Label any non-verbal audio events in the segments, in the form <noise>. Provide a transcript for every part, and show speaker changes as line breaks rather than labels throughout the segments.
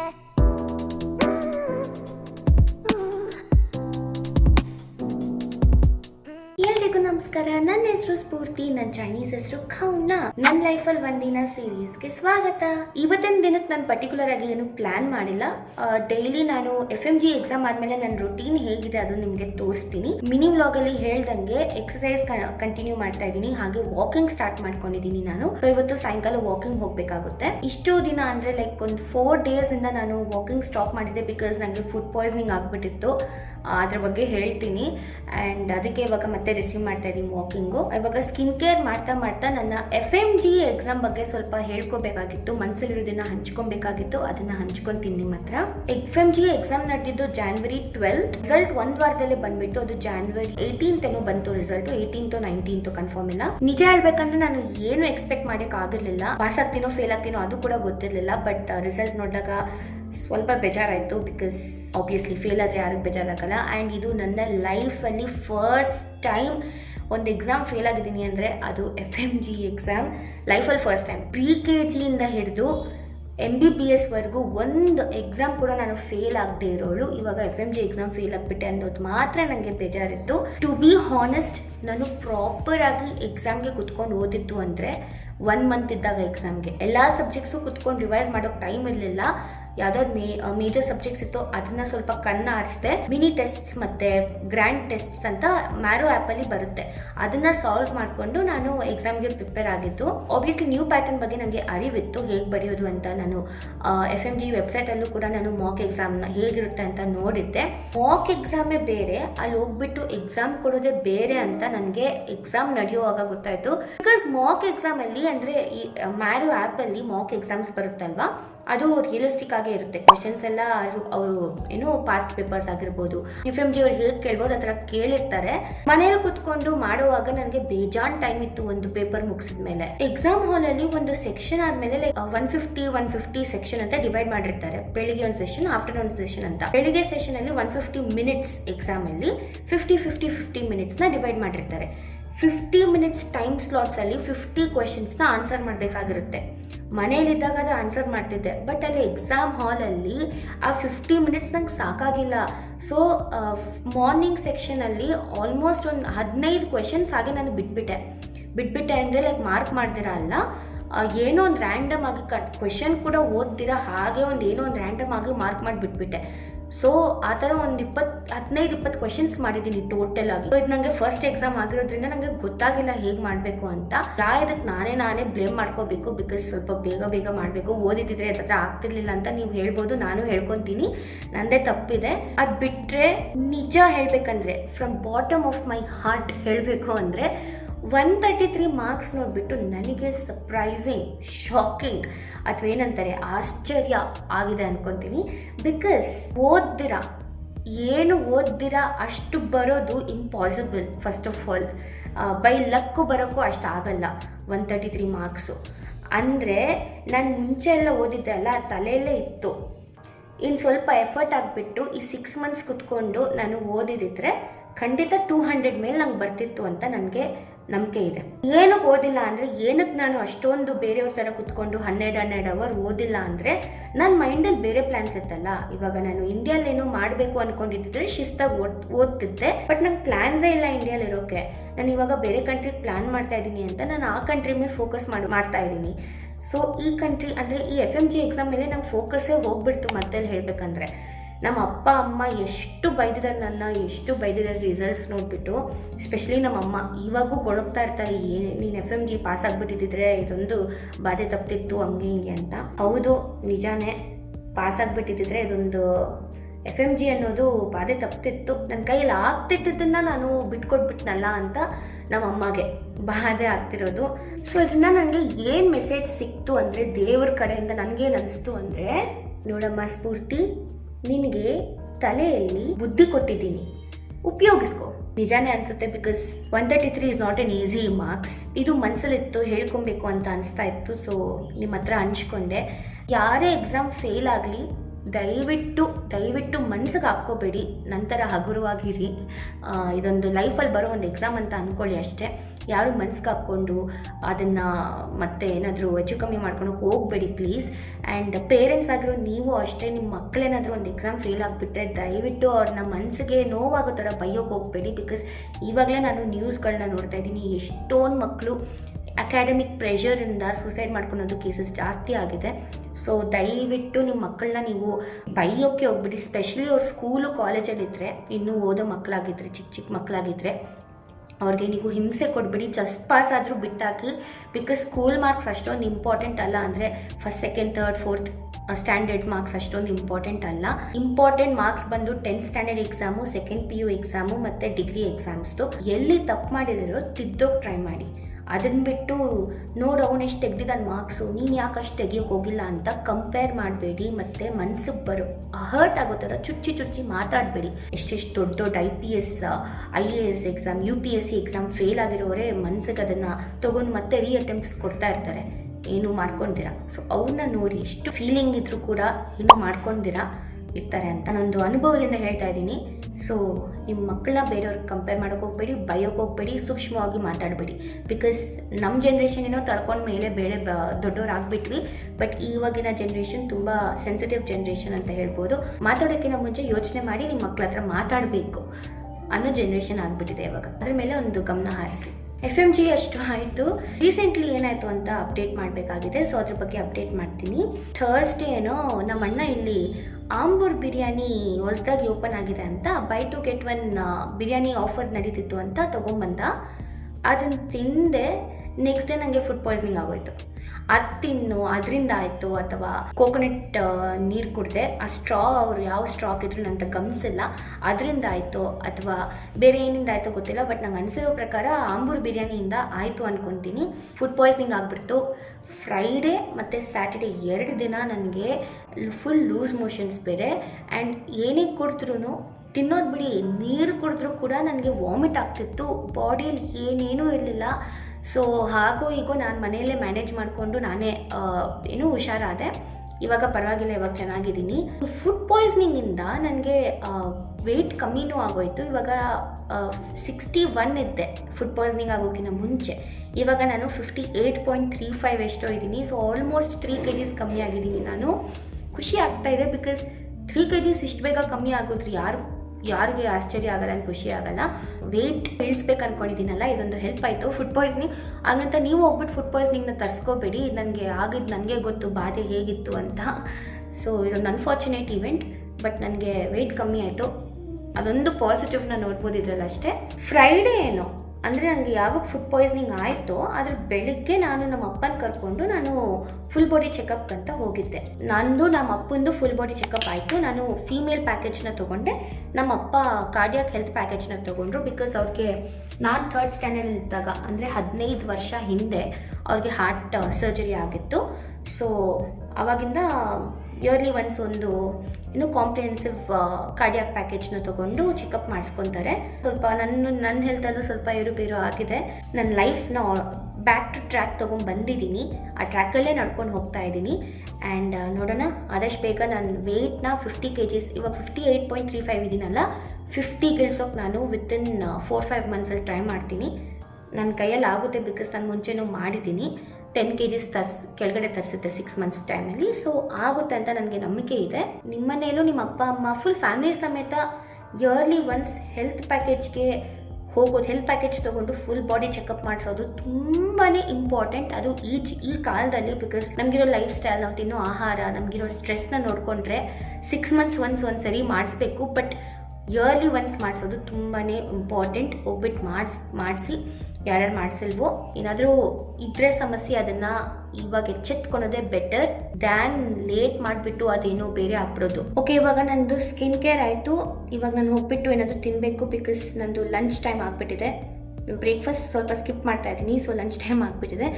け ನಮಸ್ಕಾರ. ನನ್ನ ಹೆಸರು ಸ್ಫೂರ್ತಿ, ನನ್ನ ಚೈನೀಸ್ ಹೆಸರು ಖೌನ ನನ್ನ ಲೈಫಲ್ಲಿ ಒಂದಿನ ಸೀರೀಸ್ಗೆ ಸ್ವಾಗತ. ಇವತ್ತಿನ ದಿನಕ್ಕೆ ನಾನು ಪರ್ಟಿಕ್ಯುಲರ್ ಆಗಿ ಏನು ಪ್ಲಾನ್ ಮಾಡಿಲ್ಲ. ಡೈಲಿ ನಾನು ಎಫ್ ಎಂ ಜಿ ಎಕ್ಸಾಮ್ ಆದ್ಮೇಲೆ ನನ್ನ ರುಟೀನ್ ಹೇಗಿದೆ ಅದು ನಿಮಗೆ ತೋರಿಸ್ತೀನಿ. ಮಿನಿ ವ್ಲಾಗ್ ಅಲ್ಲಿ ಹೇಳ್ದಂಗೆ ಎಕ್ಸಸೈಸ್ ಕಂಟಿನ್ಯೂ ಮಾಡ್ತಾ ಇದ್ದೀನಿ. ಹಾಗೆ ವಾಕಿಂಗ್ ಸ್ಟಾರ್ಟ್ ಮಾಡ್ಕೊಂಡಿದ್ದೀನಿ ನಾನು. ಸೊ ಇವತ್ತು ಸಾಯಂಕಾಲ ವಾಕಿಂಗ್ ಹೋಗ್ಬೇಕಾಗುತ್ತೆ. ಇಷ್ಟು ದಿನ ಅಂದ್ರೆ ಲೈಕ್ ಒಂದು ಫೋರ್ ಡೇಸ್ ಇಂದ ನಾನು ವಾಕಿಂಗ್ ಸ್ಟಾಪ್ ಮಾಡಿದ್ದೆ ಬಿಕಾಸ್ ನನಗೆ ಫುಡ್ ಪಾಯ್ಸನಿಂಗ್ ಆಗ್ಬಿಟ್ಟಿತ್ತು. ಅದ್ರ ಬಗ್ಗೆ ಹೇಳ್ತೀನಿ. ಆ್ಯಂಡ್ ಅದಕ್ಕೆ ಇವಾಗ ಮತ್ತೆ ರಿಸೀವ್ ಮಾಡ್ತಾ ಇದ್ದೀನಿ ವಾಕಿಂಗು ಇವಾಗ ಸ್ಕಿನ್ ಕೇರ್ ಮಾಡ್ತಾ ಮಾಡ್ತಾ ನನ್ನ ಎಫ್ ಎಂ ಜಿ ಎಕ್ಸಾಮ್ ಬಗ್ಗೆ ಸ್ವಲ್ಪ ಹೇಳ್ಕೋಬೇಕಾಗಿತ್ತು. ಮನಸ್ಸಲ್ಲಿರೋದನ್ನ ಹಂಚ್ಕೊಬೇಕಾಗಿತ್ತು. ಅದನ್ನ ಹಂಚ್ಕೊಂತೀನಿ ನಿಮ್ಮ ಹತ್ರ. ಎಫ್ ಎಂ ಜಿ ಎಕ್ಸಾಮ್ ನಡೆದಿದ್ದು ಜಾನ್ವರಿ ಟ್ವೆಲ್ತ್ ರಿಸಲ್ಟ್ ಒಂದ್ ವಾರದಲ್ಲೇ ಬಂದ್ಬಿಟ್ಟು ಅದು ಜಾನ್ವರಿ ಏಯ್ಟೀನ್ತ್ ಏನೋ ಬಂತು ರಿಸಲ್ಟ್ ಏಯ್ಟೀನ್ತ್ ನೈನ್ಟೀನ್ತ್ ಕನ್ಫರ್ಮ್ ಇಲ್ಲ. ನಿಜ ಹೇಳ್ಬೇಕಂದ್ರೆ ನಾನು ಏನು ಎಕ್ಸ್ಪೆಕ್ಟ್ ಮಾಡಕ್ ಆಗಿರ್ಲಿಲ್ಲ ಪಾಸ್ ಆಗ್ತೀನೋ ಫೇಲ್ ಆಗ್ತೀನೋ ಅದು ಕೂಡ ಗೊತ್ತಿರಲಿಲ್ಲ. ಬಟ್ ರಿಸಲ್ಟ್ ನೋಡಿದಾಗ ಸ್ವಲ್ಪ ಬೇಜಾರಾಯಿತು ಬಿಕಾಸ್ ಆಬ್ವಿಯಸ್ಲಿ ಫೇಲ್ ಆದರೆ ಯಾರಿಗೂ ಬೇಜಾರಾಗಲ್ಲ. ಆ್ಯಂಡ್ ಇದು ನನ್ನ ಲೈಫಲ್ಲಿ ಫಸ್ಟ್ ಟೈಮ್ ಒಂದು ಎಕ್ಸಾಮ್ ಫೇಲ್ ಆಗಿದ್ದೀನಿ ಅಂದರೆ ಅದು ಎಫ್ ಎಂ ಜಿ ಎಕ್ಸಾಮ್ ಲೈಫಲ್ಲಿ ಫಸ್ಟ್ ಟೈಮ್ ಪ್ರಿ ಕೆ ಜಿಯಿಂದ ಹಿಡಿದು ಎಂ ಬಿ ಬಿ ಎಸ್ವರೆಗೂ ಒಂದು ಎಕ್ಸಾಮ್ ಕೂಡ ನಾನು ಫೇಲ್ ಆಗದೆ ಇರೋಳು. ಇವಾಗ F M G exam fail ಆಗಿಬಿಟ್ಟೆ ಅನ್ನೋದು ಮಾತ್ರ ನನಗೆ ಬೇಜಾರಿತ್ತು. ಟು ಬಿ ಹಾನೆಸ್ಟ್ ನಾನು ಪ್ರಾಪರ್ ಆಗಿ ಎಕ್ಸಾಮ್ಗೆ ಕುತ್ಕೊಂಡು ಓದಿತ್ತು ಅಂದರೆ ಒನ್ ಮಂತ್ ಇದ್ದಾಗ ಎಕ್ಸಾಮ್ಗೆ ಎಲ್ಲ ಸಬ್ಜೆಕ್ಟ್ಸು ಕುತ್ಕೊಂಡು ರಿವೈಸ್ ಮಾಡೋಕೆ ಟೈಮ್ ಇರಲಿಲ್ಲ. ಯಾವ್ದಾವ್ದು ಮೇ ಮೇಜರ್ ಸಬ್ಜೆಕ್ಟ್ಸ್ ಇತ್ತು ಅದನ್ನ ಸ್ವಲ್ಪ ಕಣ್ಣ ಆರಿಸಿದೆ ಮಿನಿ ಟೆಸ್ಟ್ಸ್ ಮತ್ತೆ ಗ್ರ್ಯಾಂಡ್ ಟೆಸ್ಟ್ಸ್ ಅಂತ ಮ್ಯಾರೋ ಆ್ಯಪಲ್ಲಿ ಬರುತ್ತೆ. ಅದನ್ನ ಸಾಲ್ವ್ ಮಾಡಿಕೊಂಡು ನಾನು ಎಕ್ಸಾಮ್ಗೆ ಪ್ರಿಪೇರ್ ಆಗಿದ್ದು. ಆಬ್ವಿಯಸ್ಲಿ ನ್ಯೂ ಪ್ಯಾಟರ್ನ್ ಬಗ್ಗೆ ನನಗೆ ಅರಿವಿತ್ತು, ಹೇಗೆ ಬರೆಯೋದು ಅಂತ ನಾನು ಎಫ್ ಎಂ ಜಿ ವೆಬ್ಸೈಟಲ್ಲೂ ಕೂಡ ನಾನು ಮಾಕ್ ಎಕ್ಸಾಮ್ನ ಹೇಗಿರುತ್ತೆ ಅಂತ ನೋಡಿದ್ದೆ. ಮಾಕ್ ಎಕ್ಸಾಮೇ ಬೇರೆ ಅಲ್ಲಿ ಹೋಗ್ಬಿಟ್ಟು ಎಕ್ಸಾಮ್ ಕೊಡೋದೇ ಬೇರೆ ಅಂತ ನನಗೆ ಎಕ್ಸಾಮ್ ನಡೆಯುವಾಗ ಗೊತ್ತಾಯಿತು. ಬಿಕಾಸ್ ಮಾಕ್ ಎಕ್ಸಾಮಲ್ಲಿ ಅಂದರೆ ಈ ಮ್ಯಾರೋ ಆ್ಯಪಲ್ಲಿ ಮಾಕ್ ಎಕ್ಸಾಮ್ಸ್ ಬರುತ್ತಲ್ವಾ, ಅದು ರಿಯಲಿಸ್ಟಿಕ್ ಆಗೇ ಇರುತ್ತೆ. ಕ್ವೆಶನ್ಸ್ ಎಲ್ಲ ಅವರು ಏನು ಪಾಸ್ಟ್ ಪೇಪರ್ಸ್ ಆಗಿರ್ಬೋದು. ಎಫ್ ಎಂ ಜಿ ಅವ್ರು ಹೇಗೆ ಕೇಳ್ಬೋದು ಆ ಥರ ಕೇಳಿರ್ತಾರೆ. ಮನೇಲಿ ಕುತ್ಕೊಂಡು ಮಾಡುವಾಗ ನನಗೆ ಬೇಜಾನ್ ಟೈಮ್ ಇತ್ತು ಒಂದು ಪೇಪರ್ ಮುಗಿಸಿದ ಮೇಲೆ. ಎಕ್ಸಾಮ್ ಹಾಲಲ್ಲಿ ಒಂದು ಸೆಕ್ಷನ್ ಆದಮೇಲೆ like one fifty one fifty section ಅಂತ ಡಿವೈಡ್ ಮಾಡಿರ್ತಾರೆ. ಬೆಳಿಗ್ಗೆ ಒಂದು ಸೆಷನ್ ಆಫ್ಟರ್ನೂನ್ ಸೆಷನ್ ಅಂತ. ಬೆಳಿಗ್ಗೆ ಸೆಷನ್ ಅಲ್ಲಿ ಒನ್ ಫಿಫ್ಟಿ ಮಿನಿಟ್ಸ್ ಎಕ್ಸಾಮ್ ಅಲ್ಲಿ ಫಿಫ್ಟಿ ಫಿಫ್ಟಿ ಫಿಫ್ಟಿ ಮಿನಿಟ್ಸ್ನ ಡಿವೈಡ್ ಮಾಡಿರ್ತಾರೆ. ಫಿಫ್ಟಿ ಮಿನಿಟ್ಸ್ ಟೈಮ್ ಸ್ಲಾಟ್ಸಲ್ಲಿ ಫಿಫ್ಟಿ ಕ್ವೆಶನ್ಸ್ನ ಆನ್ಸರ್ ಮಾಡಬೇಕಾಗಿರುತ್ತೆ. ಮನೇಲಿದ್ದಾಗ ಅದು ಆನ್ಸರ್ ಮಾಡ್ತಿದ್ದೆ. ಬಟ್ ಅಲ್ಲಿ ಎಕ್ಸಾಮ್ ಹಾಲಲ್ಲಿ ಆ ಫಿಫ್ಟಿ ಮಿನಿಟ್ಸ್ ನಂಗೆ ಸಾಕಾಗಿಲ್ಲ. ಸೊ ಮಾರ್ನಿಂಗ್ ಸೆಕ್ಷನಲ್ಲಿ ಆಲ್ಮೋಸ್ಟ್ ಒಂದು ಹದಿನೈದು ಕ್ವೆಶನ್ಸ್ ಹಾಗೆ ನಾನು ಬಿಟ್ಬಿಟ್ಟೆ. ಬಿಟ್ಬಿಟ್ಟೆ ಅಂದರೆ ಲೈಕ್ ಮಾರ್ಕ್ ಮಾಡ್ದಿರ ಅಲ್ಲ? ಏನೋ ಒಂದು ರ್ಯಾಂಡಮ್ ಆಗಿ ಕಟ್ ಕ್ವೆಶನ್ ಕೂಡ ಓದ್ತಿರ ಹಾಗೆ ಒಂದು ಏನೋ ಒಂದು ರ್ಯಾಂಡಮ್ ಆಗಿ ಮಾರ್ಕ್ ಮಾಡಿ ಬಿಟ್ಬಿಟ್ಟೆ ಸೊ ಆ ಥರ ಒಂದು ಇಪ್ಪತ್ತು ಹದಿನೈದು, ಇಪ್ಪತ್ತು ಕ್ವೆಶನ್ಸ್ ಮಾಡಿದ್ದೀನಿ ಟೋಟಲ್ ಆಗಿ. ಇದು ನನಗೆ ಫಸ್ಟ್ ಎಕ್ಸಾಮ್ ಆಗಿರೋದ್ರಿಂದ ನನಗೆ ಗೊತ್ತಾಗಿಲ್ಲ ಹೇಗೆ ಮಾಡಬೇಕು ಅಂತ. ಯಾ ಇದಕ್ಕೆ ನಾನೇ ನಾನೇ ಬ್ಲೇಮ್ ಮಾಡ್ಕೋಬೇಕು ಬಿಕಾಸ್ ಸ್ವಲ್ಪ ಬೇಗ ಬೇಗ ಮಾಡಬೇಕು. ಓದಿದ್ರೆ ಹತ್ರ ಆಗ್ತಿರ್ಲಿಲ್ಲ ಅಂತ ನೀವು ಹೇಳ್ಬೋದು, ನಾನು ಹೇಳ್ಕೊತೀನಿ. ನಂದೇ ತಪ್ಪಿದೆ. ಅದು ಬಿಟ್ಟರೆ ನಿಜ ಹೇಳಬೇಕಂದ್ರೆ from bottom of my heart ಹೇಳಬೇಕು ಅಂದರೆ ಒನ್ ತರ್ಟಿ ತ್ರೀ ಮಾರ್ಕ್ಸ್ ನೋಡಿಬಿಟ್ಟು ನನಗೆ ಸರ್ಪ್ರೈಸಿಂಗ್ ಶಾಕಿಂಗ್ ಅಥವಾ ಏನಂತಾರೆ ಆಶ್ಚರ್ಯ ಆಗಿದೆ ಅನ್ಕೊತೀನಿ. ಬಿಕಾಸ್ ಓದ್ದಿರ, ಏನು ಓದ್ದಿರ ಅಷ್ಟು ಬರೋದು impossible first of all by luck ಬರೋಕ್ಕೂ ಅಷ್ಟು ಆಗಲ್ಲ ಒನ್ ತರ್ಟಿ ತ್ರೀ ಮಾರ್ಕ್ಸು ಅಂದರೆ ನಾನು ಮುಂಚೆ ಎಲ್ಲ ಓದಿದ್ದೆ ಅಲ್ಲ, ತಲೆಯಲ್ಲೇ ಇತ್ತು. ಇನ್ನು ಸ್ವಲ್ಪ ಎಫರ್ಟ್ ಆಗಿಬಿಟ್ಟು ಈ ಸಿಕ್ಸ್ ಮಂತ್ಸ್ ಕುತ್ಕೊಂಡು ನಾನು ಓದಿದಿದ್ರೆ ಖಂಡಿತ ಟೂ ಹಂಡ್ರೆಡ್ ಮೇಲೆ ನಂಗೆ ಬರ್ತಿತ್ತು ಅಂತ ನನಗೆ ನಂಬಿಕೆ ಇದೆ. ಏನಕ್ಕೆ ಓದಿಲ್ಲ ಅಂದರೆ ಏನಕ್ಕೆ ನಾನು ಅಷ್ಟೊಂದು ಬೇರೆಯವ್ರ ಥರ ಕುತ್ಕೊಂಡು ಹನ್ನೆರಡು ಹನ್ನೆರಡು ಅವರ್ ಓದಿಲ್ಲ ಅಂದರೆ ನನ್ನ ಮೈಂಡಲ್ಲಿ ಬೇರೆ ಪ್ಲ್ಯಾನ್ಸ್ ಇತ್ತಲ್ಲ. ಇವಾಗ ನಾನು ಇಂಡಿಯಲ್ಲಿ ಏನೋ ಮಾಡಬೇಕು ಅಂದ್ಕೊಂಡಿದ್ದಿದ್ರೆ ಶಿಸ್ತಾಗಿ ಓದ್, ಓದ್ತಿದ್ದೆ. ಬಟ್ ನಂಗೆ ಪ್ಲ್ಯಾನ್ಸೇ ಇಲ್ಲ ಇಂಡಿಯಲ್ಲಿ ಇರೋಕ್ಕೆ ನಾನು ಇವಾಗ ಬೇರೆ ಕಂಟ್ರಿಗೆ ಪ್ಲ್ಯಾನ್ ಮಾಡ್ತಾ ಇದ್ದೀನಿ ಅಂತ ನಾನು ಆ ಕಂಟ್ರಿ ಮೇಲೆ ಫೋಕಸ್ ಮಾಡಿ, ಮಾಡ್ತಾ ಇದ್ದೀನಿ. ಸೊ ಈ ಕಂಟ್ರಿ ಅಂದರೆ ಈ ಎಫ್ ಎಂ ಜಿ ಎಕ್ಸಾಮ್ ಮೇಲೆ ನಂಗೆ ಫೋಕಸ್ಸೇ ಹೋಗ್ಬಿಡ್ತು ಮತ್ತೆ ಹೇಳಬೇಕಂದ್ರೆ. ನಮ್ಮ ಅಪ್ಪ, ಅಮ್ಮ ಎಷ್ಟು ಬೈದಿದ್ದಾರೆ ನನ್ನ, ಎಷ್ಟು ಬೈದಿದ್ದಾರೆ ರಿಸಲ್ಟ್ಸ್ ನೋಡಿಬಿಟ್ಟು ಸ್ಪೆಷಲಿ ನಮ್ಮ ಅಮ್ಮ. ಇವಾಗೂ ಗೊಳಗ್ತಾ ಇರ್ತಾರೆ ಏನು ನೀನು ಎಫ್ ಎಂ ಜಿ ಪಾಸ್ ಆಗಿಬಿಟ್ಟಿದ್ರೆ ಇದೊಂದು ಬಾಧೆ ತಪ್ತಿತ್ತು ಹಂಗೆ ಹಿಂಗೆ ಅಂತ. ಹೌದು, ನಿಜಾನೇ ಪಾಸ್ ಆಗಿಬಿಟ್ಟಿದ್ರೆ ಇದೊಂದು ಎಫ್ ಎಂ ಜಿ ಅನ್ನೋದು ಬಾಧೆ ತಪ್ತಿತ್ತು ನನ್ನ ಕೈಯಲ್ಲಿ ಆಗ್ತಿದ್ದನ್ನ ನಾನು ಬಿಟ್ಕೊಟ್ಬಿಟ್ನಲ್ಲ ಅಂತ ನಮ್ಮ ಅಮ್ಮಗೆ ಬಾಧೆ ಆಗ್ತಿರೋದು. ಸೊ ಇದರಿಂದ ನನಗೆ ಏನು ಮೆಸೇಜ್ ಸಿಕ್ತು ಅಂದರೆ ದೇವ್ರ ಕಡೆಯಿಂದ ನನಗೇನು ಅನಿಸ್ತು ಅಂದರೆ, ನೋಡಮ್ಮ, ಸ್ಫೂರ್ತಿ. ನಿನಗೆ ತಲೆಯಲ್ಲಿ ಬುದ್ಧಿ ಕೊಟ್ಟಿದ್ದೀನಿ. ಉಪಯೋಗಿಸ್ಕೊ. ನಿಜಾನೇ ಅನ್ಸುತ್ತೆ because one thirty three is not an easy marks ಇದು ಮನಸ್ಸಲ್ಲಿತ್ತು ಹೇಳ್ಕೊಬೇಕು ಅಂತ ಅನಿಸ್ತಾ ಇತ್ತು. ಸೊ ನಿಮ್ಮ ಹತ್ರ ಹಂಚ್ಕೊಂಡೆ. ಯಾರೇ ಎಕ್ಸಾಮ್ ಫೇಲ್ ಆಗಲಿ ದಯವಿಟ್ಟು ದಯವಿಟ್ಟು ಮನ್ಸಿಗೆ ಹಾಕ್ಕೋಬೇಡಿ. ನಂತರ ಹಗುರವಾಗಿರಿ. ಇದೊಂದು ಲೈಫಲ್ಲಿ ಬರೋ ಒಂದು ಎಕ್ಸಾಮ್ ಅಂತ ಅಂದ್ಕೊಳ್ಳಿ ಅಷ್ಟೇ. ಯಾರು ಮನ್ಸಿಗೆ ಹಾಕ್ಕೊಂಡು ಅದನ್ನು ಮತ್ತೆ ಏನಾದರೂ ಹೆಚ್ಚು ಕಮ್ಮಿ ಮಾಡ್ಕೊಳಕ್ಕೆ ಹೋಗಬೇಡಿ ಪ್ಲೀಸ್ ಆ್ಯಂಡ್ ಪೇರೆಂಟ್ಸ್ ಆಗಿರೋ ನೀವು ಅಷ್ಟೇ, ನಿಮ್ಮ ಮಕ್ಕಳೇನಾದರೂ ಒಂದು ಎಕ್ಸಾಮ್ ಫೇಲ್ ಆಗಿಬಿಟ್ರೆ ದಯವಿಟ್ಟು ಅವ್ರನ್ನ ಮನಸ್ಸಿಗೆ ನೋವಾಗೋ ಥರ ಬೈಯೋಕೆ ಹೋಗಬೇಡಿ ಬಿಕಾಸ್ ಇವಾಗಲೇ ನಾನು ನ್ಯೂಸ್ಗಳನ್ನ ನೋಡ್ತಾ ಇದ್ದೀನಿ. ಎಷ್ಟೊಂದು ಮಕ್ಕಳು ಅಕಾಡೆಮಿಕ್ ಪ್ರೆಷರಿಂದ ಸೂಸೈಡ್ ಮಾಡ್ಕೊಳೋದು ಕೇಸಸ್ ಜಾಸ್ತಿ ಆಗಿದೆ. ಸೊ ದಯವಿಟ್ಟು ನಿಮ್ಮ ಮಕ್ಕಳನ್ನ ನೀವು ಬೈಯೋಕ್ಕೆ ಹೋಗ್ಬಿಡಿ. ಸ್ಪೆಷಲಿ ಅವ್ರ ಸ್ಕೂಲು ಕಾಲೇಜಲ್ಲಿದ್ದರೆ ಇನ್ನೂ ಓದೋ ಮಕ್ಕಳಾಗಿದ್ದರೆ ಚಿಕ್ಕ ಚಿಕ್ಕ ಮಕ್ಕಳಾಗಿದ್ದರೆ ಅವ್ರಿಗೆ ನೀವು ಹಿಂಸೆ ಕೊಡ್ಬಿಡಿ. ಜಸ್ಟ್ ಪಾಸ್ ಆದರೂ ಬಿಟ್ಟಾಕಿ ಬಿಕಾಸ್ ಸ್ಕೂಲ್ ಮಾರ್ಕ್ಸ್ ಅಷ್ಟೊಂದು ಇಂಪಾರ್ಟೆಂಟ್ ಅಲ್ಲ ಅಂದರೆ first second third fourth standard marks ಅಷ್ಟೊಂದು ಇಂಪಾರ್ಟೆಂಟ್ ಅಲ್ಲ. ಇಂಪಾರ್ಟೆಂಟ್ ಮಾರ್ಕ್ಸ್ ಬಂದು tenth standard exam second P U exam ಮತ್ತು ಡಿಗ್ರಿ ಎಕ್ಸಾಮ್ಸ್ದು ಎಲ್ಲಿ ತಪ್ಪು ಮಾಡಿದಿರೋ ತಿದ್ದೋಗಿ ಟ್ರೈ ಮಾಡಿ. ಅದನ್ನ ಬಿಟ್ಟು ನೋಡು ಅವನು ಎಷ್ಟು ತೆಗ್ದಿದ್ದಾನೆ ಮಾರ್ಕ್ಸು ನೀನು ಯಾಕೆ ಅಷ್ಟು ತೆಗಿಯೋಕೆ ಹೋಗಿಲ್ಲ ಅಂತ ಕಂಪೇರ್ ಮಾಡಬೇಡಿ ಮತ್ತು ಮನ್ಸಿಗೆ ಬರೋ ಹರ್ಟ್ ಆಗೋ ಥರ ಚುಚ್ಚಿ ಚುಚ್ಚಿ ಮಾತಾಡಬೇಡಿ. ಎಷ್ಟೆಷ್ಟು ದೊಡ್ಡ ದೊಡ್ಡ I P S I A S exam U P S C exam fail ಆಗಿರೋರೇ ಮನ್ಸಿಗೆ ಅದನ್ನು ತೊಗೊಂಡು ಮತ್ತೆ ರೀ ಅಟೆಂಪ್ಟ್ಸ್ ಕೊಡ್ತಾ ಇರ್ತಾರೆ. ಏನು ಮಾಡ್ಕೊಂಡಿರ ಸೊ ಅವ್ರನ್ನ ನೋಡಿ ಎಷ್ಟು ಫೀಲಿಂಗ್ ಇದ್ರೂ ಕೂಡ ಏನು ಮಾಡ್ಕೊಂಡಿರ ಇರ್ತಾರೆ ಅಂತ ನಾನೊಂದು ಅನುಭವದಿಂದ ಹೇಳ್ತಾ ಇದ್ದೀನಿ. ಸೊ ನಿಮ್ಮ ಮಕ್ಕಳನ್ನ ಬೇರೆಯವ್ರಿಗೆ ಕಂಪೇರ್ ಮಾಡೋಕೆ ಹೋಗ್ಬೇಡಿ, ಬಯೋಕೆ ಹೋಗ್ಬೇಡಿ, ಸೂಕ್ಷ್ಮವಾಗಿ ಮಾತಾಡಬೇಡಿ. ಬಿಕಾಸ್ ನಮ್ಮ ಜನ್ರೇಷನ್ ಏನೋ ತಳ್ಕೊಂಡ ಮೇಲೆ ಬೇಳೆ ಬ ದೊಡ್ಡವ್ರು ಆಗ್ಬಿಟ್ವಿ ಬಟ್ ಇವಾಗಿನ ಜನ್ರೇಷನ್ ತುಂಬ ಸೆನ್ಸಿಟಿವ್ ಜನ್ರೇಷನ್ ಅಂತ ಹೇಳ್ಬೋದು. ಮಾತಾಡೋಕ್ಕಿಂತ ಮುಂಚೆ ಯೋಚನೆ ಮಾಡಿ ನಿಮ್ಮ ಮಕ್ಳ ಹತ್ರ ಮಾತಾಡಬೇಕು ಅನ್ನೋ ಜನ್ರೇಷನ್ ಆಗಿಬಿಟ್ಟಿದೆ ಇವಾಗ. ಅದ್ರ ಮೇಲೆ ಒಂದು ಗಮನ ಹಾರಿಸಿ. ಎಫ್ ಎಂ ಜಿ ಅಷ್ಟು ಆಯಿತು. ರೀಸೆಂಟ್ಲಿ ಏನಾಯಿತು ಅಂತ ಅಪ್ಡೇಟ್ ಮಾಡಬೇಕಾಗಿದೆ. ಸೊ ಅದ್ರ ಬಗ್ಗೆ ಅಪ್ಡೇಟ್ ಮಾಡ್ತೀನಿ. ಥರ್ಸ್ಡೇ ಏನೋ ನಮ್ಮ ಅಣ್ಣ ಇಲ್ಲಿ ಆಂಬೂರ್ ಬಿರಿಯಾನಿ ಹೊಸದಾಗಿ ಓಪನ್ ಆಗಿದೆ ಅಂತ buy two get one biryani offer ನಡೀತಿತ್ತು ಅಂತ ತೊಗೊಂಬಂದ. ಅದನ್ನು ತಿಂದೆ ನೆಕ್ಸ್ಟ್ ಡೇ ನನಗೆ ಫುಡ್ ಪಾಯ್ಸನಿಂಗ್ ಆಗೋಯ್ತು. ಅದು ತಿನ್ನು, ಅದರಿಂದ ಆಯಿತು ಅಥವಾ ಕೋಕೋನಟ್ ನೀರು ಕುಡಿದೆ, ಆ ಸ್ಟ್ರಾ ಅವರು ಯಾವ ಸ್ಟ್ರಾ ಹಾಕಿದ್ರು ನಂತ ಗಮನಿಸಿಲ್ಲ ಅದರಿಂದ ಆಯಿತು ಅಥವಾ ಬೇರೆ ಏನಿಂದ ಆಯಿತೋ ಗೊತ್ತಿಲ್ಲ ಬಟ್ ನಂಗೆ ಅನಿಸಿರೋ ಪ್ರಕಾರ ಆಂಬೂರ್ ಬಿರಿಯಾನಿಯಿಂದ ಆಯಿತು ಅನ್ಕೊತೀನಿ. ಫುಡ್ ಪಾಯ್ಸನಿಂಗ್ ಆಗಿಬಿಡ್ತು. ಫ್ರೈಡೇ ಮತ್ತು ಸ್ಯಾಟರ್ಡೇ ಎರಡು ದಿನ ನನಗೆ ಫುಲ್ ಲೂಸ್ ಮೋಷನ್ಸ್ ಬೇರೆ. ಆ್ಯಂಡ್ ಏನೇ ಕುಡಿದ್ರೂ ತಿನ್ನೋದು ಬಿಡಿ, ನೀರು ಕುಡಿದ್ರೂ ಕೂಡ ನನಗೆ ವಾಮಿಟ್ ಆಗ್ತಿತ್ತು. ಬಾಡಿಯಲ್ಲಿ ಏನೇನೂ ಇರಲಿಲ್ಲ. ಸೊ ಹಾಗೂ ಈಗೂ ನಾನು ಮನೆಯಲ್ಲೇ ಮ್ಯಾನೇಜ್ ಮಾಡಿಕೊಂಡು ನಾನೇ ಏನೂ ಹುಷಾರಾದೆ. ಇವಾಗ ಪರವಾಗಿಲ್ಲ, ಇವಾಗ ಚೆನ್ನಾಗಿದ್ದೀನಿ. ಫುಡ್ ಪಾಯ್ಸನಿಂಗಿಂದ ನನಗೆ ವೆಯ್ಟ್ ಕಮ್ಮಿನೂ ಆಗೋಯ್ತು. ಇವಾಗ ಸಿಕ್ಸ್ಟಿ ಒನ್ ಇದ್ದೆ ಫುಡ್ ಪಾಯ್ಸನಿಂಗ್ ಆಗೋಕ್ಕಿಂತ ಮುಂಚೆ. ಇವಾಗ ನಾನು fifty eight point three five ಎಷ್ಟೋ ಇದ್ದೀನಿ. So almost three K Gs ಕಮ್ಮಿ ಆಗಿದ್ದೀನಿ ನಾನು. ಖುಷಿ ಆಗ್ತಾ ಇದೆ ಬಿಕಾಸ್ ತ್ರೀ ಕೆ ಜೀಸ್ ಇಷ್ಟು ಬೇಗ ಕಮ್ಮಿ ಆಗೋದ್ರಿ ಯಾರು ಯಾರಿಗೆ ಆಶ್ಚರ್ಯ ಆಗಲ್ಲ ಅಂತ ಖುಷಿ ಆಗಲ್ಲ. ವೆಯ್ಟ್ ಇಳಿಸ್ಬೇಕು ಅನ್ಕೊಂಡಿದ್ದೀನಲ್ಲ, ಇದೊಂದು ಹೆಲ್ಪ್ ಆಯಿತು. ಫುಡ್ ಪಾಯ್ಸನಿಂಗ್ ಹಾಗಂತ ನೀವು ಹೋಗ್ಬಿಟ್ಟು ಫುಡ್ ಪಾಯ್ಸನಿಂಗ್ನ ತರಿಸ್ಕೋಬೇಡಿ. ನನಗೆ ಆಗಿದ್ದು ನನಗೆ ಗೊತ್ತು, ಬಾಧೆ ಹೇಗಿತ್ತು ಅಂತ. ಸೊ ಇದೊಂದು ಅನ್ಫಾರ್ಚುನೇಟ್ ಇವೆಂಟ್ ಬಟ್ ನನಗೆ ವೆಯ್ಟ್ ಕಮ್ಮಿ ಆಯಿತು. ಅದೊಂದು ಪಾಸಿಟಿವ್ನ ನೋಡ್ಬೋದು ಇದರಲ್ಲಿ ಅಷ್ಟೇ ಫ್ರೈಡೇ ಏನು? ಅಂದರೆ ನನಗೆ ಯಾವಾಗ ಫುಡ್ ಪಾಯ್ಸನಿಂಗ್ ಆಯಿತೋ ಅದ್ರ ಬೆಳಿಗ್ಗೆ ನಾನು ನಮ್ಮ ಅಪ್ಪನ ಕರ್ಕೊಂಡು ನಾನು ಫುಲ್ ಬಾಡಿ ಚೆಕಪ್ ಅಂತ ಹೋಗಿದ್ದೆ. ನಂದು ನಮ್ಮ ಅಪ್ಪಂದು ಫುಲ್ ಬಾಡಿ ಚೆಕಪ್ ಆಯಿತು. ನಾನು ಫೀಮೇಲ್ ಪ್ಯಾಕೇಜ್ನ ತೊಗೊಂಡೆ. ನಮ್ಮ ಅಪ್ಪ ಕಾರ್ಡಿಯಾಕ್ ಹೆಲ್ತ್ ಪ್ಯಾಕೇಜ್ನ ತೊಗೊಂಡ್ರು ಬಿಕಾಸ್ ಅವ್ರಿಗೆ ನಾನು ಥರ್ಡ್ ಸ್ಟ್ಯಾಂಡರ್ಡ್ ಇದ್ದಾಗ, ಅಂದರೆ ಹದಿನೈದು ವರ್ಷ ಹಿಂದೆ ಅವ್ರಿಗೆ ಹಾರ್ಟ್ ಸರ್ಜರಿ ಆಗಿತ್ತು. ಸೊ ಆವಾಗಿಂದ ಇಯರ್ಲಿ ಒನ್ಸ್ ಒಂದು ಏನು ಕಾಂಪ್ರಿಹೆನ್ಸಿವ್ ಕಾರ್ಡಿಯಾಕ್ ಪ್ಯಾಕೇಜ್ನ ತೊಗೊಂಡು ಚೆಕಪ್ ಮಾಡಿಸ್ಕೊತಾರೆ. ಸ್ವಲ್ಪ ನನ್ನ ನನ್ನ ಹೆಲ್ತಲ್ಲೂ ಸ್ವಲ್ಪ ಏರುಪೇರು ಆಗಿದೆ. ನನ್ನ ಲೈಫ್ನ ಬ್ಯಾಕ್ ಟು ಟ್ರ್ಯಾಕ್ ತೊಗೊಂಡು ಬಂದಿದ್ದೀನಿ. ಆ ಟ್ರ್ಯಾಕಲ್ಲೇ ನಡ್ಕೊಂಡು ಹೋಗ್ತಾ ಇದ್ದೀನಿ. ಆ್ಯಂಡ್ ನೋಡೋಣ, ಆದಷ್ಟು ಬೇಗ ನಾನು ವೆಯ್ಟ್ನ ಫಿಫ್ಟಿ ಕೆ ಜಿಸ್ ಇವಾಗ fifty eight point three five ಇದೀನಲ್ಲ fifty ಗಿಳ್ಸೋಕೆ ನಾನು ವಿತಿನ್ ಫೋರ್ ಫೈವ್ ಮಂತ್ಸಲ್ಲಿ ಟ್ರೈ ಮಾಡ್ತೀನಿ. ನನ್ನ ಕೈಯಲ್ಲಿ ಆಗುತ್ತೆ ಬಿಕಾಸ್ ನಾನು ಮುಂಚೆನೂ ಮಾಡಿದ್ದೀನಿ. ಟೆನ್ ಕೆ ಜಿಸ್ ತರ್ಸ್, ಕೆಳಗಡೆ ತರಿಸುತ್ತೆ ಸಿಕ್ಸ್ ಮಂತ್ಸ್ ಟೈಮಲ್ಲಿ ಸೊ ಆಗುತ್ತೆ ಅಂತ ನನಗೆ ನಂಬಿಕೆ ಇದೆ. ನಿಮ್ಮ ಮನೆಯಲ್ಲೂ ನಿಮ್ಮ ಅಪ್ಪ, ಅಮ್ಮ ಫುಲ್ ಫ್ಯಾಮಿಲಿ ಸಮೇತ ಇಯರ್ಲಿ ಒನ್ಸ್ ಹೆಲ್ತ್ ಪ್ಯಾಕೇಜ್ಗೆ ಹೋಗೋದು ಹೆಲ್ತ್ ಪ್ಯಾಕೇಜ್ ತೊಗೊಂಡು ಫುಲ್ ಬಾಡಿ ಚೆಕಪ್ ಮಾಡಿಸೋದು ತುಂಬಾ ಇಂಪಾರ್ಟೆಂಟ್ ಅದು ಈ ಈ ಕಾಲದಲ್ಲಿ ಬಿಕಾಸ್ ನಮಗಿರೋ ಲೈಫ್ ಸ್ಟೈಲ್ ನಾವು ತಿನ್ನೋ ಆಹಾರ, ನಮಗಿರೋ ಸ್ಟ್ರೆಸ್ನ ನೋಡಿಕೊಂಡ್ರೆ ಸಿಕ್ಸ್ ಮಂತ್ಸ್ ಒನ್ಸ್ ಒಂದು ಸರಿ ಮಾಡಿಸ್ಬೇಕು. ಬಟ್ ಇಯರ್ಲಿ ಒನ್ಸ್ ಮಾಡಿಸೋದು ತುಂಬಾ ಇಂಪಾರ್ಟೆಂಟ್ ಹೋಗ್ಬಿಟ್ಟು ಮಾಡಿಸ್, ಮಾಡಿಸಿ, ಯಾರ್ಯಾರು ಮಾಡಿಸಿಲ್ವೋ, ಏನಾದರೂ ಇದ್ರೆ ಸಮಸ್ಯೆ ಅದನ್ನು ಇವಾಗ ಎಚ್ಚೆತ್ಕೊಳೋದೇ ಬೆಟರ್ ದ್ಯಾನ್ ಲೇಟ್ ಮಾಡಿಬಿಟ್ಟು ಅದೇನೋ ಬೇರೆ ಆಗ್ಬಿಡೋದು. ಓಕೆ ಇವಾಗ ನಂದು ಸ್ಕಿನ್ ಕೇರ್ ಆಯಿತು. ಇವಾಗ ನಾನು ಹೋಗ್ಬಿಟ್ಟು ಏನಾದರೂ ತಿನ್ನಬೇಕು ಬಿಕಾಸ್ ನಂದು ಲಂಚ್ ಟೈಮ್ ಆಗಿಬಿಟ್ಟಿದೆ. ಬ್ರೇಕ್ಫಾಸ್ಟ್ ಸ್ವಲ್ಪ ಸ್ಕಿಪ್ ಮಾಡ್ತಾ ಇದ್ದೀನಿ ಸೊ ಲಂಚ್ ಟೈಮ್ ಆಗಿಬಿಟ್ಟಿದೆ.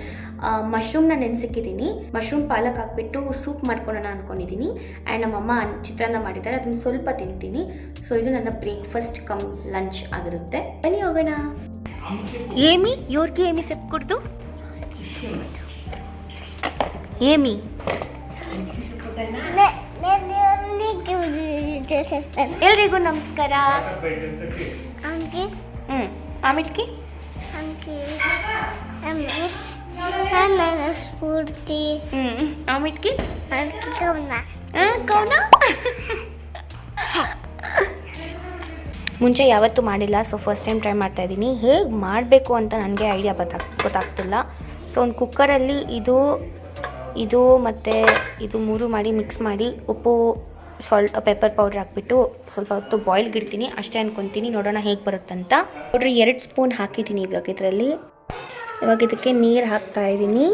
ಮಶ್ರೂಮ್ನ ನೆನೆಸಿಕ್ಕಿದ್ದೀನಿ ಮಶ್ರೂಮ್ ಪಾಲಕ್ ಹಾಕ್ಬಿಟ್ಟು ಸೂಪ್ ಮಾಡ್ಕೊಳ್ಳೋಣ ಅಂದ್ಕೊಂಡಿದ್ದೀನಿ ಆ್ಯಂಡ್ ನಮ್ಮಮ್ಮ ಚಿತ್ರಾನ್ನ ಮಾಡಿದ್ದಾರೆ ಅದನ್ನು ಸ್ವಲ್ಪ ತಿಂತೀನಿ. ಸೊ ಇದು ನನ್ನ ಬ್ರೇಕ್ಫಾಸ್ಟ್ ಕಮ್ ಲಂಚ್ ಆಗಿರುತ್ತೆ. ಬನ್ನಿ ಹೋಗೋಣ. ಏಮಿ ಇವ್ರಿಗೆ ಏಮಿ ಸೆಪ್ ಕುಡ್ದು? ಏಮಿ. ಎಲ್ರಿಗೂ ನಮಸ್ಕಾರ. ಆಮಿಟ್ಕಿ
ಕವನ
ಹಾಂ ಕೌನ? ಮುಂಚೆ ಯಾವತ್ತೂ ಮಾಡಿಲ್ಲ ಸೊ ಫಸ್ಟ್ ಟೈಮ್ ಟ್ರೈ ಮಾಡ್ತಾ ಇದ್ದೀನಿ. ಹೇಗೆ ಮಾಡಬೇಕು ಅಂತ ನನಗೆ ಐಡಿಯಾ ಗೊತ್ತಾಗ್ ಗೊತ್ತಾಗ್ತಿಲ್ಲ. ಸೊ ಒಂದು ಕುಕ್ಕರಲ್ಲಿ ಇದು ಇದು ಮತ್ತು ಇದು ಮೂರು ಮಾಡಿ ಮಿಕ್ಸ್ ಮಾಡಿ ಉಪ್ಪು ಸಾಲ್ಟ್ ಪೆಪ್ಪರ್ ಪೌಡ್ರ್ ಹಾಕ್ಬಿಟ್ಟು ಸ್ವಲ್ಪ ಹೊತ್ತು ಬಾಯ್ಲ್ಗೆ ಇಡ್ತೀನಿ. ಅಷ್ಟೇ ಅನ್ಕೊತೀನಿ. ನೋಡೋಣ ಹೇಗೆ ಬರುತ್ತಂತ. ನೋಡ್ರಿ ಎರಡು ಸ್ಪೂನ್ ಹಾಕಿದ್ದೀನಿ ಇವಾಗ ಇದರಲ್ಲಿ. ಇವಾಗ ಇದಕ್ಕೆ ನೀರು ಹಾಕ್ತಾ ಇದ್ದೀನಿ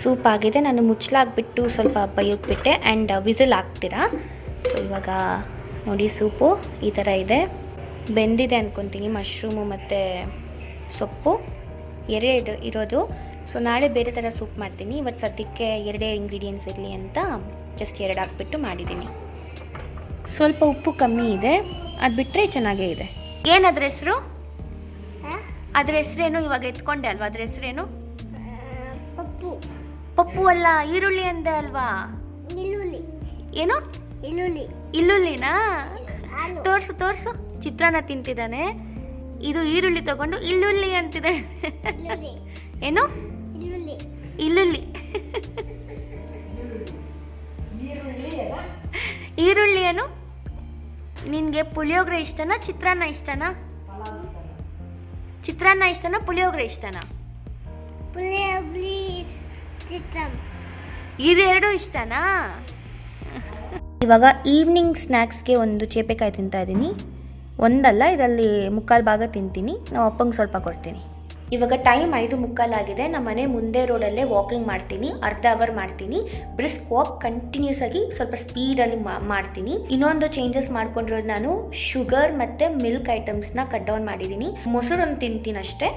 ಸೂಪ್ ಆಗಿದೆ. ನಾನು ಮುಚ್ಚಲಾಗ್ಬಿಟ್ಟು ಸ್ವಲ್ಪ ಬೈಯೋಕ್ಬಿಟ್ಟೆ ಆ್ಯಂಡ್ ವಿಸಿಲ್ ಹಾಕ್ತೀರಾ? ಸೊ ಇವಾಗ ನೋಡಿ ಸೂಪು ಈ ಥರ ಇದೆ. ಬೆಂದಿದೆ ಅಂದ್ಕೊತೀನಿ ಮಶ್ರೂಮು ಮತ್ತು ಸೊಪ್ಪು. ಎರೆ ಇದು ಇರೋದು. ಸೊ ನಾಳೆ ಬೇರೆ ಥರ ಸೂಪ್ ಮಾಡ್ತೀನಿ. ಇವತ್ತು ಸದ್ಯಕ್ಕೆ ಎರಡೇ ಇಂಗ್ರೀಡಿಯೆಂಟ್ಸ್ ಇರಲಿ ಅಂತ ಜಸ್ಟ್ ಎರಡು ಹಾಕ್ಬಿಟ್ಟು ಮಾಡಿದ್ದೀನಿ. ಸ್ವಲ್ಪ ಉಪ್ಪು ಕಮ್ಮಿ ಇದೆ. ಅದು ಬಿಟ್ಟರೆ ಚೆನ್ನಾಗೇ ಇದೆ. ಏನದ್ರ ಹೆಸರು? ಅದ್ರ ಹೆಸರೇನು? ಇವಾಗ ಎತ್ಕೊಂಡೆ ಅಲ್ವಾ? ಅದ್ರ ಹೆಸರೇನು?
ಪಪ್ಪು.
ಪಪ್ಪು ಅಲ್ಲ ಈರುಳ್ಳಿ ಅಂದೆ ಅಲ್ವಾ? ಏನು?
ಈರುಳ್ಳಿ.
ಈರುಳ್ಳಿನಾ? ತೋರ್ಸು ತೋರ್ಸು. ಚಿತ್ರಾನ್ನ ತಿಂತಿದ್ದಾನೆ. ಇದು ಈರುಳ್ಳಿ ತಗೊಂಡು ಈರುಳ್ಳಿ ಅಂತಿದೆ. <laughs> ಏನು?
ಈರುಳ್ಳಿ
ಈರುಳ್ಳಿ ಏನು? ನಿನಗೆ ಪುಳಿಯೋಗರೆ ಇಷ್ಟನಾ ಚಿತ್ರಾನ್ನ ಇಷ್ಟನಾ? ಚಿತ್ರಾನ್ನ ಇಷ್ಟನಾ ಪುಳಿಯೋಗರೆ ಇಷ್ಟನಾ? ಇದೆರಡು ಇಷ್ಟನಾ? ಇವಾಗ ಈವ್ನಿಂಗ್ ಸ್ನ್ಯಾಕ್ಸ್ಗೆ ಒಂದು ಚೇಪೆಕಾಯಿ ತಿಂತಾ ಇದ್ದೀನಿ. ಒಂದಲ್ಲ ಇದರಲ್ಲಿ ಮುಕ್ಕಾಲು ಭಾಗ ತಿಂತೀನಿ. ನಾವು ಅಪ್ಪಂಗೆ ಸ್ವಲ್ಪ ಕೊಡ್ತೀನಿ. ಇವಾಗ ಟೈಮ್ ಐದು ಮುಕ್ಕಾಲಾಗಿದೆ ನಮ್ಮ ಮನೆ ಮುಂದೆ ರೋಡಲ್ಲೇ ವಾಕಿಂಗ್ ಮಾಡ್ತೀನಿ. ಅರ್ಧ ಅವರ್ ಮಾಡ್ತೀನಿ. ಬ್ರಿಸ್ಕ್ ವಾಕ್ ಕಂಟಿನ್ಯೂಸ್ ಆಗಿ ಸ್ವಲ್ಪ ಸ್ಪೀಡಲ್ಲಿ ಮಾಡ್ತೀನಿ. ಇನ್ನೊಂದು ಚೇಂಜಸ್ ಮಾಡ್ಕೊಂಡಿರೋದು ನಾನು ಶುಗರ್ ಮತ್ತು ಮಿಲ್ಕ್ ಐಟಮ್ಸ್ನ ಕಟ್ ಡೌನ್ ಮಾಡಿದ್ದೀನಿ ಮೊಸರು ಒಂದು ತಿಂತೀನಿ ಅಷ್ಟೇ.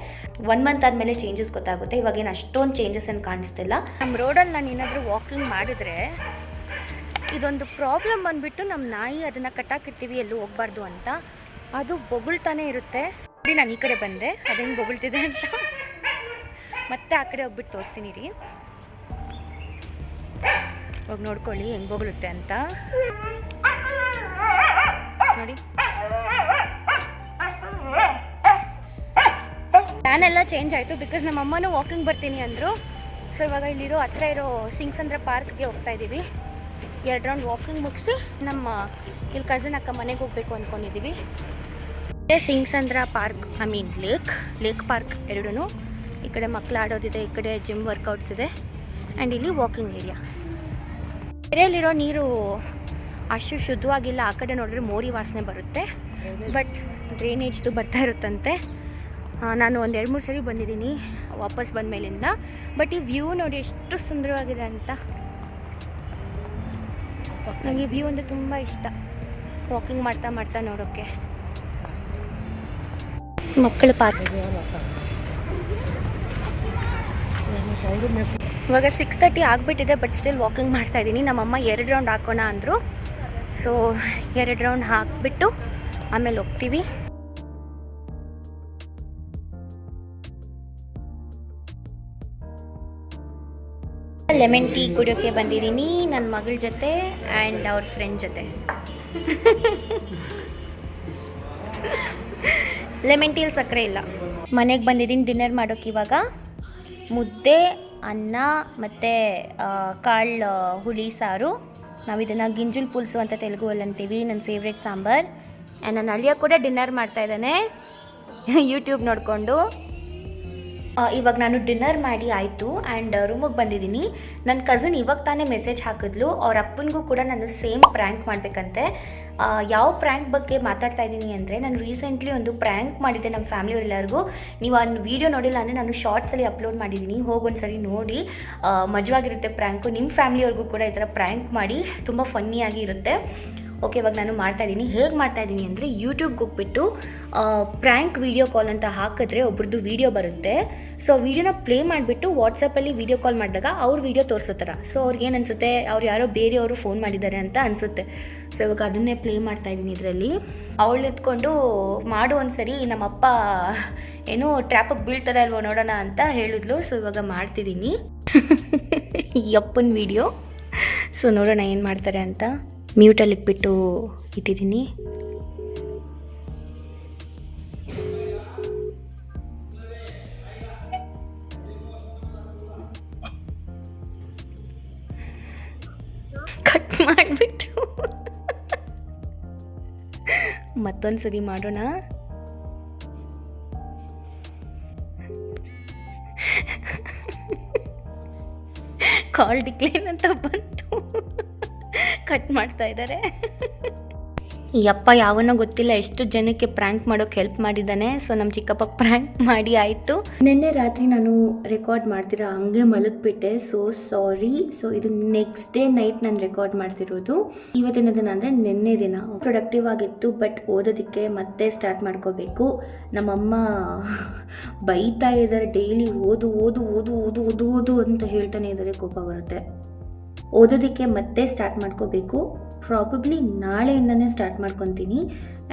ಒನ್ ಮಂತ್ ಆದಮೇಲೆ ಚೇಂಜಸ್ ಗೊತ್ತಾಗುತ್ತೆ. ಇವಾಗೇನು ಅಷ್ಟೊಂದು ಚೇಂಜಸ್ ಏನು ಕಾಣಿಸ್ತಿಲ್ಲ ನಮ್ಮ ರೋಡಲ್ಲಿ ನಾನು ಏನಾದರೂ ವಾಕಿಂಗ್ ಮಾಡಿದ್ರೆ ಇದೊಂದು ಪ್ರಾಬ್ಲಮ್ ಬಂದ್ಬಿಟ್ಟು ನಮ್ಮ ನಾಯಿ ಅದನ್ನು ಕಟ್ಟಾಕಿರ್ತೀವಿ ಎಲ್ಲೂ ಹೋಗ್ಬಾರ್ದು ಅಂತ. ಅದು ಬೊಗಳ್ತಾನೆ ಇರುತ್ತೆ. ನೋಡಿ, ನಾನು ಈ ಕಡೆ ಬಂದೆ. ಅದು ಹೆಂಗೆ ಹೊಗಳ್ತಿದೆ ಅಂತ. ಮತ್ತೆ ಆ ಕಡೆ ಹೋಗ್ಬಿಟ್ಟು ತೋರಿಸ್ತೀನಿ ರೀ ಹೋಗಿ ನೋಡ್ಕೊಳ್ಳಿ, ಹೆಂಗೆ ಬೊಗಳುತ್ತೆ ಅಂತ. ನೋಡಿ. ಪ್ಲಾನೆಲ್ಲ ಚೇಂಜ್ ಆಯಿತು ಬಿಕಾಸ್ ನಮ್ಮ ಅಮ್ಮನೂ ವಾಕಿಂಗ್ ಬರ್ತೀನಿ ಅಂದರು. ಸೊ ಇವಾಗ ಇಲ್ಲಿರೋ ಹತ್ರ ಇರೋ ಸಿಂಗ್ಸ್ ಸಿಂಗ್ಸಂದ್ರ ಪಾರ್ಕ್ಗೆ ಹೋಗ್ತಾ ಇದ್ದೀವಿ. ಎರಡು ರೌಂಡ್ ವಾಕಿಂಗ್ ಮುಗಿಸಿ ನಮ್ಮ, ಇಲ್ಲಿ ಕಸಿನ್ ಅಕ್ಕ ಮನೆಗೆ ಹೋಗಬೇಕು ಅಂದ್ಕೊಂಡಿದ್ದೀವಿ Singasandra park, I mean lake lake park ಎರಡೂ ಈ ಕಡೆ ಮಕ್ಕಳು ಆಡೋದಿದೆ ಈ ಕಡೆ ಜಿಮ್ ವರ್ಕೌಟ್ಸ್ ಇದೆ ಆ್ಯಂಡ್ ಇಲ್ಲಿ ವಾಕಿಂಗ್ ಏರಿಯಾ ಕೆರೆಯಲ್ಲಿರೋ ನೀರು ಅಷ್ಟು ಶುದ್ಧವಾಗಿಲ್ಲ, ಆ ಕಡೆ ನೋಡಿದ್ರೆ ಮೋರಿ ವಾಸನೆ ಬರುತ್ತೆ ಬಟ್ ಡ್ರೈನೇಜ್ದು ಬರ್ತಾ ಇರುತ್ತಂತೆ. ನಾನು ಒಂದು ಎರಡು ಮೂರು ಸರಿ ಬಂದಿದ್ದೀನಿ, ವಾಪಸ್ ಬಂದ ಮೇಲಿಂದ ಬಟ್ ಈ ವ್ಯೂ ನೋಡಿ ಎಷ್ಟು ಸುಂದರವಾಗಿದೆ ಅಂತ. ನನಗೆ ವ್ಯೂ ಅಂದರೆ ತುಂಬ ಇಷ್ಟ ವಾಕಿಂಗ್ ಮಾಡ್ತಾ ಮಾಡ್ತಾ ನೋಡೋಕ್ಕೆ. ಮಕ್ಕಳ ಪಾತ್ರ. ಇವಾಗ ಸಿಕ್ಸ್ ತರ್ಟಿ ಆಗಿಬಿಟ್ಟಿದೆ ಬಟ್ ಸ್ಟಿಲ್ ವಾಕಿಂಗ್ ಮಾಡ್ತಾ ಇದ್ದೀನಿ. ನಮ್ಮಮ್ಮ ಎರಡು ರೌಂಡ್ ಹಾಕೋಣ ಅಂದರು. ಸೊ ಎರಡು ರೌಂಡ್ ಹಾಕಿಬಿಟ್ಟು ಆಮೇಲೆ ಹೋಗ್ತೀವಿ. ಲೆಮನ್ ಟೀ ಕುಡಿಯೋಕ್ಕೆ ಬಂದಿದ್ದೀನಿ ನನ್ನ ಮಗಳ ಜೊತೆ ಆ್ಯಂಡ್ ಅವ್ರ ಫ್ರೆಂಡ್ ಜೊತೆ. <laughs> ಲೆಮನ್ ಟೀಲ್ ಸಕ್ಕರೆ ಇಲ್ಲ. ಮನೆಗೆ ಬಂದಿದ್ದೀನಿ ಡಿನ್ನರ್ ಮಾಡೋಕೆ ಇವಾಗ ಮುದ್ದೆ, ಅನ್ನ ಮತ್ತು ಕಾಳು ಹುಳಿ, ಸಾರು. ನಾವು ಇದನ್ನು ಗಿಂಜುಲ್ ಪುಲ್ಸು ಅಂತ ತೆಲುಗುವಲ್ಲಿ ಅಂತೀವಿ ನನ್ನ ಫೇವ್ರೆಟ್ ಸಾಂಬಾರ್. ಆ್ಯಂಡ್ ನನ್ನ ಅಳಿಯ ಕೂಡ ಡಿನ್ನರ್ ಮಾಡ್ತಾ ಇದ್ದಾನೆ. <laughs> ಯೂಟ್ಯೂಬ್ ನೋಡಿಕೊಂಡು. ಇವಾಗ ನಾನು ಡಿನ್ನರ್ ಮಾಡಿ ಆಯಿತು ಆ್ಯಂಡ್ ರೂಮಿಗೆ ಬಂದಿದ್ದೀನಿ. ನನ್ನ ಕಸಿನ್ ಇವಾಗ ತಾನೇ ಮೆಸೇಜ್ ಹಾಕಿದ್ಲು. ಅವ್ರ ಅಪ್ಪನಿಗೂ ಕೂಡ ನಾನು ಸೇಮ್ ಪ್ರ್ಯಾಂಕ್ ಮಾಡಬೇಕಂತೆ. ಯಾವ ಪ್ರ್ಯಾಂಕ್ ಬಗ್ಗೆ ಮಾತಾಡ್ತಾ ಇದ್ದೀನಿ ಅಂದರೆ, ನಾನು ರೀಸೆಂಟ್ಲಿ ಒಂದು ಪ್ರ್ಯಾಂಕ್ ಮಾಡಿದ್ದೆ ನಮ್ಮ ಫ್ಯಾಮಿಲಿಯವರೆಲ್ಲರಿಗೂ ನೀವು ಆ ವೀಡಿಯೋ ನೋಡಿಲ್ಲ ಅಂದರೆ ನಾನು ಶಾರ್ಟ್ಸಲ್ಲಿ ಅಪ್ಲೋಡ್ ಮಾಡಿದ್ದೀನಿ. ಹೋಗಿ ಒಂದ್ಸರಿ ನೋಡಿ. ಮಜವಾಗಿರುತ್ತೆ ಪ್ರ್ಯಾಂಕು ನಿಮ್ಮ ಫ್ಯಾಮಿಲಿಯವ್ರಿಗೂ ಕೂಡ ಈ ಥರ ಪ್ರ್ಯಾಂಕ್ ಮಾಡಿ. ತುಂಬ ಫನ್ನಿಯಾಗಿ ಇರುತ್ತೆ. ಓಕೆ ಇವಾಗ ನಾನು ಮಾಡ್ತಾ ಇದ್ದೀನಿ ಹೇಗೆ ಮಾಡ್ತಾ ಇದ್ದೀನಿ ಅಂದರೆ ಯೂಟ್ಯೂಬ್ಗೆ ಹೋಗ್ಬಿಟ್ಟು ಪ್ರ್ಯಾಂಕ್ ವಿಡಿಯೋ ಕಾಲ್ ಅಂತ ಹಾಕಿದ್ರೆ ಒಬ್ರದ್ದು ವಿಡಿಯೋ ಬರುತ್ತೆ. ಸೊ ವಿಡಿಯೋನ ಪ್ಲೇ ಮಾಡಿಬಿಟ್ಟು ವಾಟ್ಸಪ್ಪಲ್ಲಿ ವಿಡಿಯೋ ಕಾಲ್ ಮಾಡಿದಾಗ ಅವ್ರ ವಿಡಿಯೋ ತೋರಿಸೋ ಥರ ಸೊ ಅವ್ರಿಗೆ ಏನು ಅನಿಸುತ್ತೆ? ಅವ್ರು ಯಾರೋ ಬೇರೆಯವರು ಫೋನ್ ಮಾಡಿದ್ದಾರೆ ಅಂತ ಅನಿಸುತ್ತೆ. ಸೊ ಇವಾಗ ಅದನ್ನೇ ಪ್ಲೇ ಮಾಡ್ತಾ ಇದ್ದೀನಿ ಇದರಲ್ಲಿ. ಅವಳು ಎತ್ಕೊಂಡು, ಮಾಡು ಒಂದ್ಸರಿ ನಮ್ಮಪ್ಪ ಏನೋ ಟ್ರ್ಯಾಪಿಗೆ ಬೀಳ್ತಾರೆ ಅಲ್ವೋ ನೋಡೋಣ ಅಂತ ಹೇಳಿದ್ಲು. ಸೊ ಇವಾಗ ಮಾಡ್ತಿದ್ದೀನಿ <laughs> ಅಪ್ಪನ ವಿಡಿಯೋ ಸೊ ನೋಡೋಣ ಏನು ಮಾಡ್ತಾರೆ ಅಂತ. ಮ್ಯೂಟಲ್ಲಿ ಇಟ್ಬಿಟ್ಟು ಇಟ್ಟಿದ್ದೀನಿ. ಕಟ್ ಮಾಡಿಬಿಟ್ಟು. ಮತ್ತೊಂದು ಸರಿ ಮಾಡೋಣ. ಕಾಲ್ ಡಿಕ್ಲೈನ್ ಅಂತ ಬಂತು. ಕಟ್ ಮಾಡ್ತಾ ಇದ್ದಾರೆ. ಯಪ್ಪ ಯಾವನೋ ಗೊತ್ತಿಲ್ಲ, ಎಷ್ಟು ಜನಕ್ಕೆ ಪ್ರ್ಯಾಂಕ್ ಮಾಡೋಕೆ ಹೆಲ್ಪ್ ಮಾಡಿದ್ದಾನೆ. ಸೊ ನಮ್ಮ ಚಿಕ್ಕಪ್ಪ ಪ್ರ್ಯಾಂಕ್ ಮಾಡಿ ಆಯಿತು. ನಿನ್ನೆ ರಾತ್ರಿ ನಾನು ರೆಕಾರ್ಡ್ ಮಾಡ್ತಿರೋ ಹಂಗೆ ಮಲಗಿಬಿಟ್ಟೆ. ಸೊ ಸಾರಿ ಸೊ ಇದು ನೆಕ್ಸ್ಟ್ ಡೇ ನೈಟ್ ನಾನು ರೆಕಾರ್ಡ್ ಮಾಡ್ತಿರೋದು. ಇವತ್ತಿನ ದಿನ ಅಂದರೆ ನಿನ್ನೆ ದಿನ. ಪ್ರೊಡಕ್ಟಿವ್ ಆಗಿತ್ತು ಬಟ್ ಓದೋದಕ್ಕೆ ಮತ್ತೆ ಸ್ಟಾರ್ಟ್ ಮಾಡ್ಕೋಬೇಕು. ನಮ್ಮಮ್ಮ ಬೈತಾ ಇದ್ದಾರೆ ಡೈಲಿ ಓದು ಓದು ಓದು ಓದು ಓದು ಓದು ಅಂತ ಹೇಳ್ತಾನೆ ಇದ್ದಾರೆ, ಕೋಪ ಬರುತ್ತೆ. ಓದೋದಕ್ಕೆ ಮತ್ತೆ ಸ್ಟಾರ್ಟ್ ಮಾಡ್ಕೋಬೇಕು. ಪ್ರಾಬಬ್ಲಿ ನಾಳೆಯಿಂದನೇ ಸ್ಟಾರ್ಟ್ ಮಾಡ್ಕೊತೀನಿ.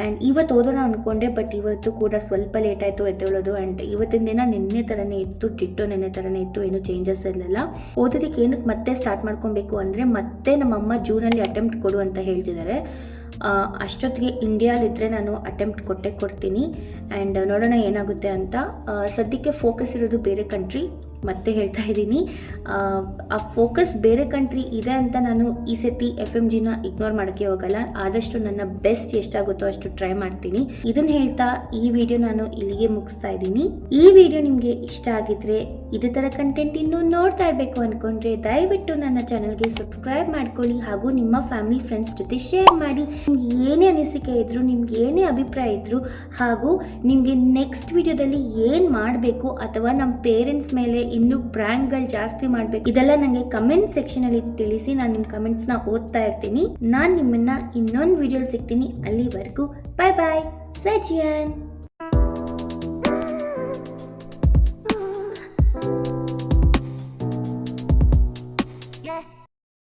ಆ್ಯಂಡ್ ಇವತ್ತು ಓದೋಣ ಅಂದ್ಕೊಂಡೆ ಬಟ್ ಇವತ್ತು ಕೂಡ ಸ್ವಲ್ಪ ಲೇಟ್ ಆಯಿತು ಎದ್ದೇಳೋದು. ಆ್ಯಂಡ್ ಇವತ್ತಿನ ದಿನ ನಿನ್ನೆ ಥರನೇ ಇತ್ತು, ಟಿಟ್ಟು ನಿನ್ನೆ ಥರನೇ ಇತ್ತು, ಏನು ಚೇಂಜಸ್ ಇರಲಿಲ್ಲ. ಓದೋದಕ್ಕೆ ಏನಕ್ಕೆ ಮತ್ತೆ ಸ್ಟಾರ್ಟ್ ಮಾಡ್ಕೊಬೇಕು ಅಂದರೆ ಮತ್ತೆ ನಮ್ಮಮ್ಮ ಜೂನಲ್ಲಿ ಅಟೆಂಪ್ಟ್ ಕೊಡು ಅಂತ ಹೇಳ್ತಿದ್ದಾರೆ ಅಷ್ಟೊತ್ತಿಗೆ ಇಂಡಿಯಾಲಿದ್ದರೆ ನಾನು ಅಟೆಂಪ್ಟ್ ಕೊಟ್ಟೆ ಕೊಡ್ತೀನಿ. ಆ್ಯಂಡ್ ನೋಡೋಣ ಏನಾಗುತ್ತೆ ಅಂತ. ಸದ್ಯಕ್ಕೆ ಫೋಕಸ್ ಇರೋದು ಬೇರೆ ಕಂಟ್ರಿ ಮತ್ತೆ ಹೇಳ್ತಾ ಇದ್ದೀನಿ. ಆ, ಫೋಕಸ್ ಬೇರೆ ಕಂಟ್ರಿ ಇದೆ ಅಂತ ನಾನು ಈ ಸತಿ ಎಫ್ ಎಂ ಜಿನ ಇಗ್ನೋರ್ ಮಾಡೋಕ್ಕೆ ಹೋಗಲ್ಲ. ಆದಷ್ಟು ನನ್ನ ಬೆಸ್ಟ್ ಎಷ್ಟಾಗುತ್ತೋ ಅಷ್ಟು ಟ್ರೈ ಮಾಡ್ತೀನಿ. ಇದನ್ನು ಹೇಳ್ತಾ ಈ ವಿಡಿಯೋ ನಾನು ಇಲ್ಲಿಗೆ ಮುಗಿಸ್ತಾ ಇದ್ದೀನಿ. ಈ ವಿಡಿಯೋ ನಿಮಗೆ ಇಷ್ಟ ಆಗಿದ್ರೆ ಇದೇ ಥರ ಕಂಟೆಂಟ್ ಇನ್ನೂ ನೋಡ್ತಾ ಇರಬೇಕು ಅಂದ್ಕೊಂಡ್ರೆ ದಯವಿಟ್ಟು ನನ್ನ ಚಾನಲ್ಗೆ ಸಬ್ಸ್ಕ್ರೈಬ್ ಮಾಡ್ಕೊಳ್ಳಿ ಹಾಗೂ ನಿಮ್ಮ ಫ್ಯಾಮಿಲಿ ಫ್ರೆಂಡ್ಸ್ ಜೊತೆ ಶೇರ್ ಮಾಡಿ. ನಿಮ್ಗೆ ಏನೇ ಅನಿಸಿಕೆ ಇದ್ದರೂ ನಿಮ್ಗೆ ಏನೇ ಅಭಿಪ್ರಾಯ ಇದ್ದರೂ ಹಾಗೂ ನಿಮಗೆ ನೆಕ್ಸ್ಟ್ ವಿಡಿಯೋದಲ್ಲಿ ಏನು ಮಾಡಬೇಕು ಅಥವಾ ನಮ್ಮ ಪೇರೆಂಟ್ಸ್ ಮೇಲೆ ಇನ್ನೂ ಪ್ರ್ಯಾಂಕ್ಗಳು ಜಾಸ್ತಿ ಮಾಡಬೇಕು, ಇದೆಲ್ಲ ನನಗೆ ಕಮೆಂಟ್ ಸೆಕ್ಷನಲ್ಲಿ ತಿಳಿಸಿ ನಾನು ನಿಮ್ಮ ಕಮೆಂಟ್ಸ್ನ ಓದ್ತಾ ಇರ್ತೀನಿ. ನಾನು ನಿಮ್ಮನ್ನ ಇನ್ನೊಂದು ವಿಡಿಯೋ ಸಿಗ್ತೀನಿ. ಅಲ್ಲಿವರೆಗೂ ಬಾಯ್ ಬಾಯ್ ಸಜಿಯನ್